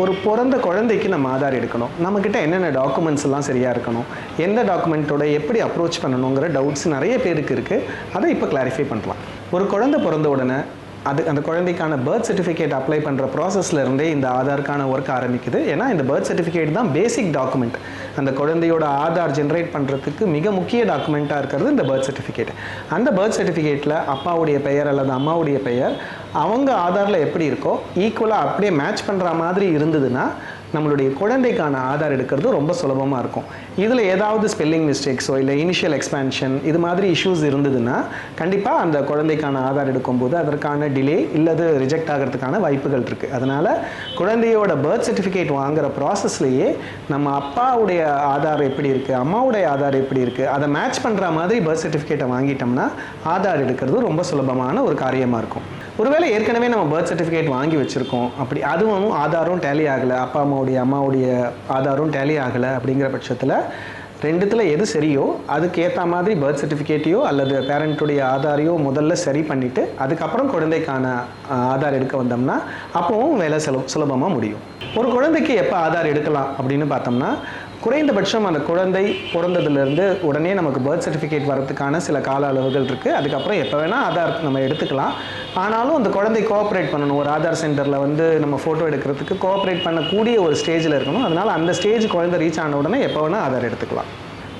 ஒரு பிறந்த குழந்தைக்கு நம்ம ஆதார் எடுக்கணும். நம்மக்கிட்ட என்னென்ன டாக்குமெண்ட்ஸ் எல்லாம் சரியாக இருக்கணும்? எந்த டாக்குமெண்ட்டோட எப்படி அப்ரோச் பண்ணணுங்கிற டவுட்ஸ் நிறைய பேருக்கு இருக்குது அதை இப்போ கிளாரிஃபை பண்ணலாம். ஒரு குழந்தை பிறந்த உடனே அது அந்த குழந்தைக்கான பர்த் சர்டிஃபிகேட் அப்ளை பண்ணுற ப்ராசஸ்லேருந்தே இந்த ஆதாருக்கான ஒர்க் ஆரம்பிக்குது. ஏன்னா இந்த பர்த் சர்டிஃபிகேட் தான் பேசிக் டாக்குமெண்ட் அந்த குழந்தையோட ஆதார் ஜென்ரேட் பண்ணுறதுக்கு மிக முக்கிய டாக்குமெண்ட்டாக இருக்கிறது இந்த பர்த் சர்டிஃபிகேட் அந்த பர்த் சர்டிஃபிகேட்டில் அப்பாவுடைய பெயர் அல்லது அம்மாவுடைய பெயர் அவங்க ஆதாரில் எப்படி இருக்கோ ஈக்குவலாக அப்படியே மேட்ச் பண்ணுற மாதிரி இருந்ததுன்னா நம்மளுடைய குழந்தைக்கான ஆதார் எடுக்கிறது ரொம்ப சுலபமாக இருக்கும். இதில் ஏதாவது ஸ்பெல்லிங் மிஸ்டேக்ஸோ இல்லை இனிஷியல் எக்ஸ்பேன்ஷன் இது மாதிரி இஷ்யூஸ் இருந்ததுன்னா கண்டிப்பாக அந்த குழந்தைக்கான ஆதார் எடுக்கும்போது அதற்கான டிலே இல்லது ரிஜெக்ட் ஆகிறதுக்கான வாய்ப்புகள் இருக்குது அதனால் குழந்தையோட பர்த் சர்டிஃபிகேட் வாங்குற ப்ராசஸ்லேயே நம்ம அப்பாவுடைய ஆதார் எப்படி இருக்குது அம்மாவுடைய ஆதார் எப்படி இருக்குது அதை மேட்ச் பண்ணுற மாதிரி பர்த் சர்டிஃபிகேட்டை வாங்கிட்டோம்னா ஆதார் எடுக்கிறது ரொம்ப சுலபமான ஒரு காரியமாக இருக்கும். ஒருவேளை ஏற்கனவே நம்ம பர்த் சர்டிஃபிகேட் வாங்கி வச்சுருக்கோம். அப்படி அதுவும் ஆதாரும் டேலி ஆகலை. அப்பா அம்மாவுடைய அம்மாவுடைய ஆதாரும் டேலி ஆகலை அப்படிங்கிற பட்சத்தில் ரெண்டுத்தில் எது சரியோ அதுக்கேற்ற மாதிரி பர்த் சர்டிஃபிகேட்டையோ அல்லது பேரண்ட்டுடைய ஆதாரையோ முதல்ல சரி பண்ணிவிட்டு அதுக்கப்புறம் குழந்தைக்கான ஆதார் எடுக்க வந்தோம்னா அப்போவும் வேலை சுலபமாக முடியும். ஒரு குழந்தைக்கு எப்போ ஆதார் எடுக்கலாம் அப்படின்னு பார்த்தோம்னா குறைந்தபட்சம் அந்த குழந்தை பிறந்ததுலேருந்து உடனே நமக்கு பர்த் சர்டிஃபிகேட் வரதுக்கான சில கால அளவுகள் இருக்குது அதுக்கப்புறம் எப்போ வேணால் ஆதார் நம்ம எடுத்துக்கலாம். ஆனாலும் அந்த குழந்தை கோஆப்ரேட் பண்ணணும். ஒரு ஆதார் சென்டரில் வந்து நம்ம ஃபோட்டோ எடுக்கிறதுக்கு கோஆப்ரேட் பண்ணக்கூடிய ஒரு ஸ்டேஜில் இருக்கணும். அதனால் அந்த ஸ்டேஜ் குழந்தை ரீச் ஆன உடனே எப்போ வேணால் ஆதார் எடுத்துக்கலாம்.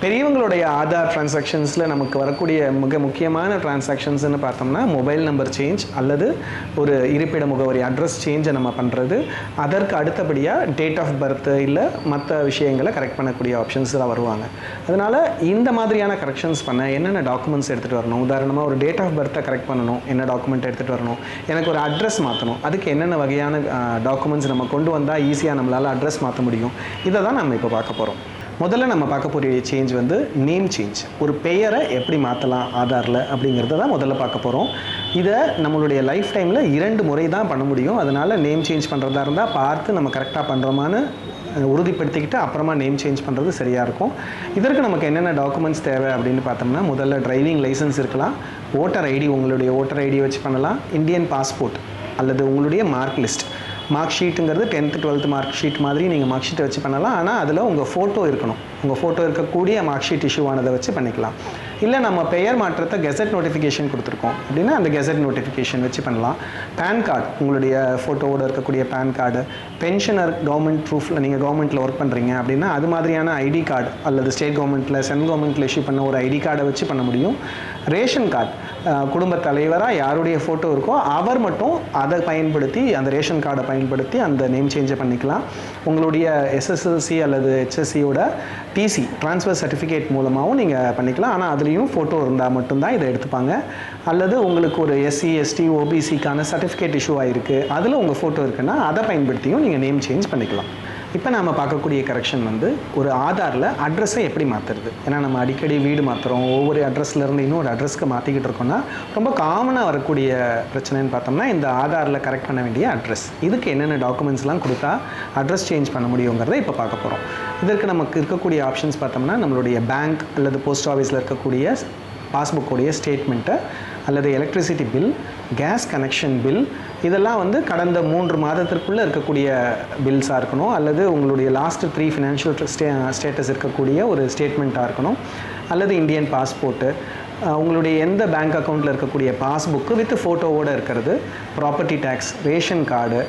பெரியவங்களுடைய ஆதார் டிரான்சாக்ஷன்ஸில் நமக்கு வரக்கூடிய மிக முக்கியமான டிரான்சாக்ஷன்ஸ்னு பார்த்தோம்னா மொபைல் நம்பர் சேஞ்ச் அல்லது ஒரு இருப்பிட முகவரி அட்ரஸ் சேஞ்சை நம்ம பண்ணுறது அதற்கு அடுத்தபடியாக டேட் ஆஃப் பர்த்து இல்லை மற்ற விஷயங்களை கரெக்ட் பண்ணக்கூடிய ஆப்ஷன்ஸில் வருவாங்க. அதனால் இந்த மாதிரியான கரெக்ஷன்ஸ் பண்ண என்னென்ன டாக்குமெண்ட்ஸ் எடுத்துகிட்டு வரணும்? உதாரணமாக ஒரு டேட் ஆஃப் பர்த்தை கரெக்ட் பண்ணணும். என்ன டாக்குமெண்ட் எடுத்துகிட்டு வரணும்? எனக்கு ஒரு அட்ரஸ் மாற்றணும் அதுக்கு என்னென்ன வகையான டாக்குமெண்ட்ஸ் நம்ம கொண்டு வந்தால் ஈஸியாக நம்மளால் அட்ரஸ் மாற்ற முடியும்? இதை தான் நம்ம இப்போ பார்க்க போகிறோம் முதல்ல நம்ம பார்க்க போகிற சேஞ்ச் வந்து நேம் சேஞ்ச் ஒரு பெயரை எப்படி மாற்றலாம் ஆதாரில் அப்படிங்கிறத தான் முதல்ல பார்க்க போகிறோம் இதை நம்மளுடைய லைஃப் டைமில் இரண்டு முறை தான் பண்ண முடியும். அதனால் நேம் சேஞ்ச் பண்ணுறதா இருந்தால் பார்த்து நம்ம கரெக்டாக பண்ணுறோமான்னு உறுதிப்படுத்திக்கிட்டு அப்புறமா நேம் சேஞ்ச் பண்ணுறது சரியாக இருக்கும். இதற்கு நமக்கு என்னென்ன டாக்குமெண்ட்ஸ் தேவை அப்படின்னு பார்த்தோம்னா முதல்ல டிரைவிங் லைசன்ஸ் இருக்கலாம். ஓட்டர் ஐடி உங்களுடைய ஓட்டர் ஐடி வச்சு பண்ணலாம். இந்தியன் பாஸ்போர்ட் அல்லது உங்களுடைய மார்க் லிஸ்ட் மார்க் ஷீட்டுங்கிறது டென்த்து டுவெல்த் மார்க் ஷீட் மாதிரி நீங்கள் மார்க் ஷீட்டை வச்சு பண்ணலாம். ஆனால் அதில் உங்கள் ஃபோட்டோ இருக்கணும். உங்கள் ஃபோட்டோ இருக்கக்கூடிய மார்க் ஷீட் இஷ்யூ ஆனதை வச்சு பண்ணிக்கலாம். இல்லை நம்ம பெயர் மாற்றத்தை கெசட் நோட்டிஃபிகேஷன் கொடுத்துருக்கோம். அப்படின்னா அந்த கெசட் நோட்டிஃபிகேஷன் வச்சு பண்ணலாம். பேன் கார்டு உங்களுடைய ஃபோட்டோவோட இருக்கக்கூடிய பேன் கார்டு பென்ஷனர் கவர்மெண்ட் ப்ரூஃபில் நீங்கள் கவர்மெண்ட்டில் ஒர்க் பண்ணுறீங்க அப்படின்னா அது மாதிரியான ஐடி கார்டு அல்லது ஸ்டேட் கவர்மெண்ட்டில் சென்ட்ரல் கவர்மெண்ட்டில் இஷ்யூ பண்ண ஒரு ஐடி கார்டை வச்சு பண்ண முடியும். ரேஷன் கார்டு குடும்ப தலைவராக யாருடைய ஃபோட்டோ இருக்கோ அவர் மட்டும் அதை பயன்படுத்தி அந்த ரேஷன் கார்டை பயன்படுத்தி அந்த நேம் சேஞ்சை பண்ணிக்கலாம். உங்களுடைய எஸ்எஸ்எல்சி அல்லது ஹெச்எஸ்சியோட டிசி ட்ரான்ஸ்ஃபர் சர்டிஃபிகேட் மூலமாகவும் நீங்கள் பண்ணிக்கலாம். ஆனால் அதுலேயும் ஃபோட்டோ இருந்தால் மட்டும்தான் இதை எடுத்துப்பாங்க. அல்லது உங்களுக்கு ஒரு எஸ்சி எஸ்டி ஓபிசிக்கான சர்டிஃபிகேட் இஷ்யூ ஆகிருக்கு அதில் உங்கள் ஃபோட்டோ இருக்குன்னா அதை பயன்படுத்தியும் நீங்கள் நேம் சேஞ்ச் பண்ணிக்கலாம். இப்போ நாம் பார்க்கக்கூடிய கரெக்ஷன் வந்து ஒரு ஆதாரில் அட்ரஸை எப்படி மாற்றுறது ஏன்னா நம்ம அடிக்கடி வீடு மாற்றுறோம் ஒவ்வொரு அட்ரஸ்லேருந்து இன்னொரு அட்ரஸ்க்கு மாற்றிக்கிட்டு இருக்கோம்னா ரொம்ப காமனாக வரக்கூடிய பிரச்சனைன்னு பார்த்தோம்னா இந்த ஆதாரில் கரெக்ட் பண்ண வேண்டிய அட்ரஸ் இதுக்கு என்னென்ன டாக்குமெண்ட்ஸ்லாம் கொடுத்தா அட்ரஸ் சேஞ்ச் பண்ண முடியுங்கிறத இப்போ பார்க்க போகிறோம் இதற்கு நமக்கு இருக்கக்கூடிய ஆப்ஷன்ஸ் பார்த்தோம்னா நம்மளுடைய பேங்க் அல்லது போஸ்ட் ஆஃபீஸில் இருக்கக்கூடிய பாஸ்புக்கோடைய ஸ்டேட்மெண்ட்டை அல்லது electricity bill gas connection bill இதெல்லாம் வந்து கடந்த மூன்று மாதத்திற்குள்ளே இருக்கக்கூடிய பில்ஸாக இருக்கணும் அல்லது உங்களுடைய last three financial stay status இருக்கக்கூடிய ஒரு ஸ்டேட்மெண்ட்டாக இருக்கணும் அல்லது இந்தியன் பாஸ்போர்ட்டு உங்களுடைய எந்த பேங்க் அக்கௌண்ட்டில் இருக்கக்கூடிய பாஸ்புக்கு வித் ஃபோட்டோவோடு இருக்கிறது ப்ராப்பர்ட்டி டேக்ஸ் ரேஷன் கார்டு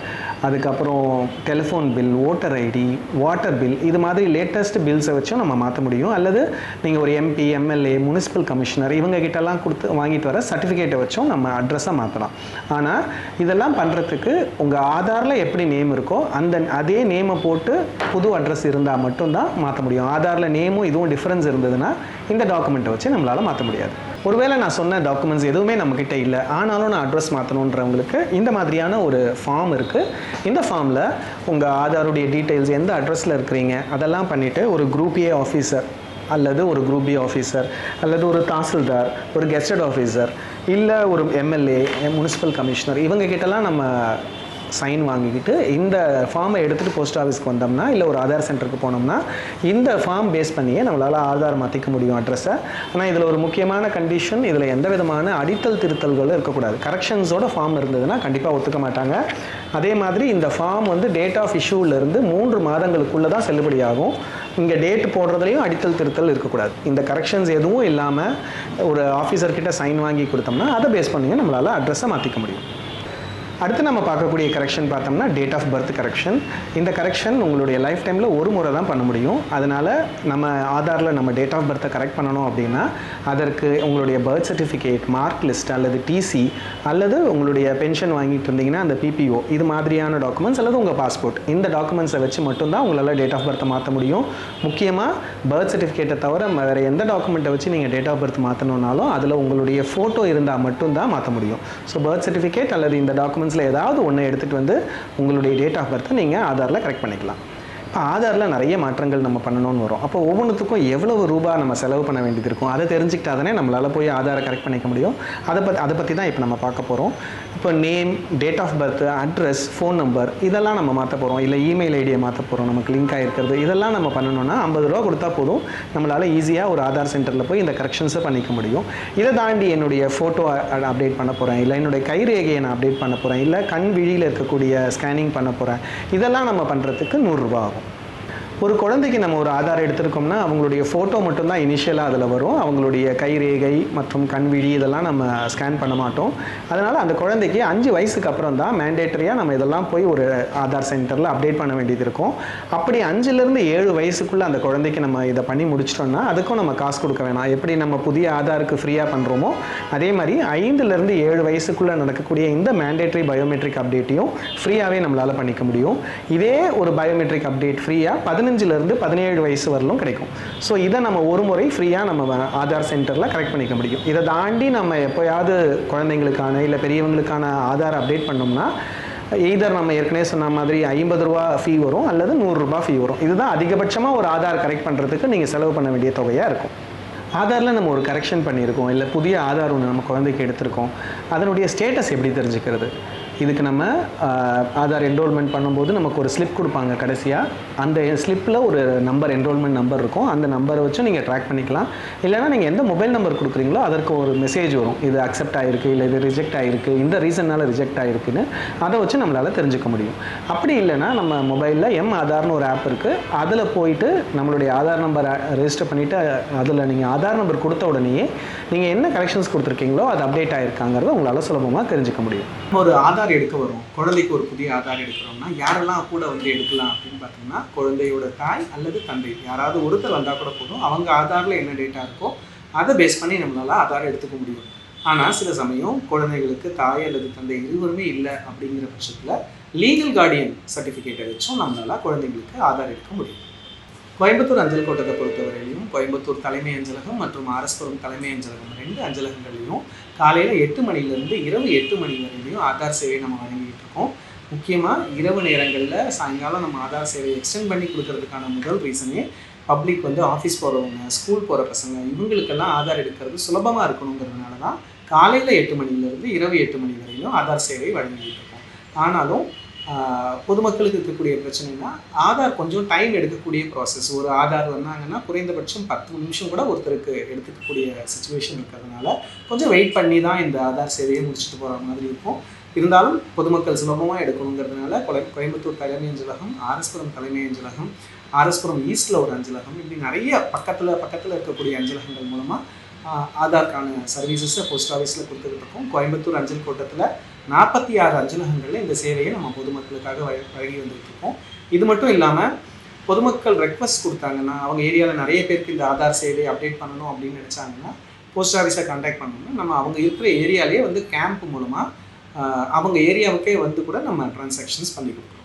அதுக்கப்புறம் telephone bill voter ID water bill இது மாதிரி லேட்டஸ்ட் பில்ஸை வச்சும் நம்ம மாற்ற முடியும். அல்லது நீங்கள் ஒரு எம்பி எம்எல்ஏ முனிசிபல் கமிஷனர் இவங்க கிட்டலாம் கொடுத்து வாங்கிட்டு வர சர்டிஃபிகேட்டை வச்சும் நம்ம அட்ரஸை மாற்றலாம் ஆனால் இதெல்லாம் பண்ணுறதுக்கு உங்கள் ஆதாரில் எப்படி நேம் இருக்கோ அந்த அதே நேமை போட்டு புது அட்ரஸ் இருந்தால் மட்டும்தான் மாற்ற முடியும். ஆதாரில் நேமும் இதுவும் டிஃப்ரென்ஸ் இருந்ததுன்னா இந்த டாக்குமெண்ட்டை வச்சு நம்மளால் மாற்ற முடியாது. ஒருவேளை நான் சொன்ன டாக்குமெண்ட்ஸ் எதுவுமே நம்மக்கிட்ட இல்லை ஆனாலும் நான் அட்ரஸ் மாற்றணுன்றவங்களுக்கு இந்த மாதிரியான ஒரு ஃபார்ம் இருக்குது இந்த ஃபார்மில் உங்கள் ஆதாருடைய டீட்டெயில்ஸ் எந்த அட்ரஸில் இருக்கிறீங்க அதெல்லாம் பண்ணிவிட்டு ஒரு குரூப் ஏ ஆஃபீஸர் அல்லது ஒரு குரூப் பி ஆஃபீஸர் அல்லது ஒரு தாசில்தார் ஒரு கெஸ்டட் ஆஃபீஸர் இல்லை ஒரு எம்எல்ஏ முனிசிபல் கமிஷனர் இவங்க கிட்டலாம் நம்ம சைன் வாங்கிக்கிட்டு இந்த ஃபார்மை எடுத்துகிட்டு போஸ்ட் ஆஃபீஸ்க்கு வந்தோம்னா இல்லை ஒரு ஆதார் சென்டருக்கு போனோம்னா இந்த ஃபார்ம் பேஸ் பண்ணியே நம்மளால் ஆதார் மாற்றிக்க முடியும் அட்ரஸை ஆனால் இதில் ஒரு முக்கியமான கண்டிஷன் இதில் எந்த விதமான அடித்தல் திருத்தல்களும் இருக்கக்கூடாது. கரெக்ஷன்ஸோட ஃபார்ம் இருந்ததுன்னா கண்டிப்பாக ஒத்துக்க மாட்டாங்க. அதே மாதிரி இந்த ஃபார்ம் வந்து டேட் ஆஃப் இஷ்யூவிலேருந்து மூன்று மாதங்களுக்குள்ளே தான் செல்லுபடியாகும் இங்கே டேட் போடுறதுலையும் அடித்தல் திருத்தல் இருக்கக்கூடாது. இந்த கரெக்ஷன்ஸ் எதுவும் இல்லாமல் ஒரு ஆஃபீஸர்கிட்ட சைன் வாங்கி கொடுத்தோம்னா அதை பேஸ் பண்ணியே நம்மளால் அட்ரஸை மாற்றிக்க முடியும். அடுத்து நம்ம பார்க்கக்கூடிய கரெக்ஷன் பார்த்தோம்னா டேட் ஆஃப் பர்த் கரெக்ஷன் இந்த கரெக்ஷன் உங்களுடைய லைஃப் டைமில் ஒரு முறை தான் பண்ண முடியும். அதனால் நம்ம ஆதாரில் நம்ம டேட் ஆஃப் பர்த்தை கரெக்ட் பண்ணணும் அப்படின்னா அதற்கு உங்களுடைய பர்த் சர்டிஃபிகேட் மார்க் லிஸ்ட் அல்லது டிசி அல்லது உங்களுடைய பென்ஷன் வாங்கிட்டு இருந்தீங்கன்னா அந்த பிபிஓ இது மாதிரியான டாக்குமெண்ட்ஸ் அல்லது உங்கள் பாஸ்போர்ட் இந்த டாக்குமெண்ட்ஸை வச்சு மட்டும்தான் உங்களால் டேட் ஆஃப் பர்த்தை மாற்ற முடியும். முக்கியமாக பர்த் சர்டிஃபிகேட்டை தவிர வேறு எந்த டாக்குமெண்ட்டை வச்சு நீங்கள் டேட் ஆஃப் பர்த் மாற்றணுன்னாலும் அதில் உங்களுடைய ஃபோட்டோ இருந்தால் மட்டும்தான் மாற்ற முடியும். ஸோ பர்த் சர்டிஃபிகேட் அல்லது இந்த டாக்குமெண்ட்ஸ் டாக்குமெண்ட்ஸில் ஏதாவது ஒன்று எடுத்துகிட்டு வந்து உங்களுடைய டேட் ஆஃப் பர்த்தை நீங்கள் ஆதாரில் கரெக்ட் பண்ணிக்கலாம். இப்போ ஆதாரில் நிறைய மாற்றங்கள் நம்ம பண்ணணும்னு வரும். அப்போ ஒவ்வொன்றுத்துக்கும் எவ்வளவு ரூபா நம்ம செலவு பண்ண வேண்டியது இருக்கும்? அதை தெரிஞ்சுக்கிட்டா தானே நம்மளால் போய் ஆதாரை கரெக்ட் பண்ணிக்க முடியும்? அதை பற்றி அதை பற்றி தான் இப்போ நம்ம பார்க்க போகிறோம் இப்போ name date of birth address phone number இதெல்லாம் நம்ம மாற்ற போகிறோம் இல்லை இமெயில் ஐடியை மாற்ற போகிறோம் நமக்கு லிங்க் ஆகிருக்கிறது இதெல்லாம் நம்ம பண்ணணும்னா ஐம்பது ரூபா கொடுத்தா போதும். நம்மளால் ஈஸியாக ஒரு ஆதார் சென்டரில் போய் இந்த கரெக்ஷன்ஸை பண்ணிக்க முடியும். இதை தாண்டி என்னுடைய ஃபோட்டோ அப்டேட் பண்ண போகிறேன் இல்லை என்னுடைய கைரேகையை நான் அப்டேட் பண்ண போகிறேன் இல்லை கண் விழியில் இருக்கக்கூடிய ஸ்கேனிங் பண்ண போகிறேன் இதெல்லாம் நம்ம பண்ணுறதுக்கு நூறுரூபா ஆகும். ஒரு குழந்தைக்கு நம்ம ஒரு ஆதார் எடுத்திருக்கோம்னா அவங்களுடைய ஃபோட்டோ மட்டும்தான் இனிஷியலாக அதில் வரும். அவங்களுடைய கைரேகை மற்றும் கண்விழி இதெல்லாம் நம்ம ஸ்கேன் பண்ண மாட்டோம். அதனால் அந்த குழந்தைக்கு அஞ்சு வயசுக்கு அப்புறம் தான் மேண்டேட்டரியாக நம்ம இதெல்லாம் போய் ஒரு ஆதார் சென்டரில் அப்டேட் பண்ண வேண்டியது இருக்கும். அப்படி அஞ்சுலேருந்து ஏழு வயசுக்குள்ளே அந்த குழந்தைக்கு நம்ம இதை பண்ணி முடிச்சிட்டோம்னா அதுக்கும் நம்ம காசு கொடுக்க வேணாம். எப்படி நம்ம புதிய ஆதாருக்கு ஃப்ரீயாக பண்ணுறோமோ அதே மாதிரி ஐந்துலேருந்து ஏழு வயசுக்குள்ளே நடக்கக்கூடிய இந்த மேண்டேட்டரி பயோமெட்ரிக் அப்டேட்டையும் ஃப்ரீயாகவே நம்மளால் பண்ணிக்க முடியும். இதே ஒரு பயோமெட்ரிக் அப்டேட் ஃப்ரீயாக பதினஞ்சுலேருந்து பதினேழு வயசு வரலும் கிடைக்கும். ஸோ இதை நம்ம ஒரு முறை ஃப்ரீயாக நம்ம ஆதார் சென்டரில் கரெக்ட் பண்ணிக்க முடியும். இதை தாண்டி நம்ம எப்போயாவது குழந்தைங்களுக்கான இல்லை பெரியவங்களுக்கான ஆதார் அப்டேட் பண்ணோம்னா எய்தர் நம்ம ஏற்கனவே சொன்ன மாதிரி ஐம்பது ரூபா ஃபீ வரும் அல்லது நூறுரூபா ஃபீ வரும். இதுதான் அதிகபட்சமாக ஒரு ஆதார் கரெக்ட் பண்ணுறதுக்கு நீங்கள் செலவு பண்ண வேண்டிய தொகையாக இருக்கும். ஆதாரில் நம்ம ஒரு கரெக்ஷன் பண்ணியிருக்கோம். இல்லை புதிய ஆதார் ஒன்று நம்ம குழந்தைக்கு எடுத்திருக்கோம். அதனுடைய ஸ்டேட்டஸ் எப்படி தெரிஞ்சுக்கிறது? இதுக்கு நம்ம ஆதார் என்ரோல்மெண்ட் பண்ணும்போது நமக்கு ஒரு ஸ்லிப் கொடுப்பாங்க கடைசியாக அந்த ஸ்லிப்பில் ஒரு நம்பர் என்ரோல்மெண்ட் நம்பர் இருக்கும். அந்த நம்பரை வச்சு நீங்கள் ட்ராக் பண்ணிக்கலாம். இல்லைனா நீங்கள் எந்த மொபைல் நம்பர் கொடுக்குறீங்களோ அதற்கு ஒரு மெசேஜ் வரும். இது அக்செப்ட் ஆகிருக்கு இல்லை இது ரிஜெக்ட் ஆகிருக்கு இந்த ரீசன்னால ரிஜெக்ட் ஆகிருக்குன்னு அதை வச்சு நம்மளால் தெரிஞ்சுக்க முடியும். அப்படி இல்லைன்னா நம்ம மொபைலில் எம் ஆதார்னு ஒரு ஆப் இருக்குது அதில் போயிட்டு நம்மளுடைய ஆதார் நம்பர் ரெஜிஸ்டர் பண்ணிவிட்டு அதில் நீங்கள் ஆதார் நம்பர் கொடுத்த உடனேயே நீங்கள் என்ன கலெக்ஷன்ஸ் கொடுத்துருக்கீங்களோ அது அப்டேட் ஆகிருக்காங்கிறத உங்களால் சுலபமாக தெரிஞ்சுக்க முடியும். ஒரு ஆதார் ஆதார் எடுக்க வரும் குழந்தைக்கு ஒரு புதிய ஆதார் எடுக்கிறோம்னா யாரெல்லாம் கூட வந்து எடுக்கலாம் அப்படின்னு பார்த்தோம்னா குழந்தையோட தாய் அல்லது தந்தை. யாராவது ஒருத்தர் வந்தால் கூட போதும். அவங்க ஆதாரில் என்ன டேட்டா இருக்கோ அதை பேஸ் பண்ணி நம்மளால் ஆதார் எடுத்துக்க முடியும். ஆனால் சில சமயம் குழந்தைகளுக்கு தாய் அல்லது தந்தை இருவருமே இல்லை அப்படிங்கிற பட்சத்தில் லீகல் கார்டியன் சர்டிஃபிகேட்டை வச்சும் நம்மளால் குழந்தைங்களுக்கு ஆதார் எடுக்க முடியும். கோயம்புத்தூர் அஞ்சல் கோட்டத்தை பொறுத்தவரையிலையும் கோயம்புத்தூர் தலைமை அஞ்சலகம் மற்றும் ஆரஸ்புரம் தலைமை அஞ்சலகம் ரெண்டு அஞ்சலகங்களையும் காலையில் எட்டு மணிலேருந்து இரவு எட்டு மணி வரையிலையும் ஆதார் சேவை நம்ம வழங்கிட்டு இருக்கோம். முக்கியமாக இரவு நேரங்களில் சாயங்காலம் நம்ம ஆதார் சேவையை எக்ஸ்டெண்ட் பண்ணி கொடுக்கறதுக்கான முதல் ரீசனே பப்ளிக் வந்து ஆஃபீஸ் போகிறவங்க ஸ்கூல் போகிற பசங்க இவங்களுக்கெல்லாம் ஆதார் எடுக்கிறது சுலபமாக இருக்கணுங்கிறதுனால தான் காலையில் எட்டு மணிலேருந்து இரவு எட்டு மணி வரையிலும் ஆதார் சேவை வழங்கிட்டு இருக்கோம். ஆனாலும் பொதுமக்களுக்கு இருக்கக்கூடிய பிரச்சனைனா ஆதார் கொஞ்சம் டைம் எடுக்கக்கூடிய ப்ராசஸ் ஒரு ஆதார் வந்தாங்கன்னா குறைந்தபட்சம் பத்து நிமிஷம் கூட ஒருத்தருக்கு எடுத்துக்கக்கூடிய சுச்சுவேஷன் இருக்கிறதுனால கொஞ்சம் வெயிட் பண்ணி தான் இந்த ஆதார் சேவையை முடிச்சுட்டு போகிற மாதிரி இருக்கும். இருந்தாலும் பொதுமக்கள் சுலபமாக எடுக்கணுங்கிறதுனால கொலை கோயம்புத்தூர் தலைமை அஞ்சலகம் ஆர்எஸ்புரம் தலைமை அஞ்சலகம் ஆர்எஸ்புரம் ஈஸ்டில் ஒரு அஞ்சலகம் இப்படி நிறைய பக்கத்தில் பக்கத்தில் இருக்கக்கூடிய அஞ்சலகங்கள் மூலமாக ஆதார்க்கான சர்வீசஸை போஸ்ட் ஆஃபீஸில் கொடுத்துக்கிட்டு இருக்கோம். கோயம்புத்தூர் அஞ்சல் கோட்டத்தில் நாற்பத்தி ஆறு அஞ்சலகங்களில் இந்த சேவையை நம்ம பொதுமக்களுக்காக வழங்கி வந்துட்டுருக்கோம் இது மட்டும் இல்லாமல் பொதுமக்கள் ரெக்வஸ்ட் கொடுத்தாங்கன்னா அவங்க ஏரியாவில் நிறைய பேருக்கு இந்த ஆதார் சேவை அப்டேட் பண்ணணும் அப்படின்னு நினச்சாங்கன்னா போஸ்ட் ஆஃபீஸை கான்டாக்ட் பண்ணோம்னா நம்ம அவங்க இருக்கிற ஏரியாலேயே வந்து கேம்ப் மூலமாக அவங்க ஏரியாவுக்கே வந்து கூட நம்ம டிரான்சாக்ஷன்ஸ் பண்ணி கொடுக்குறோம்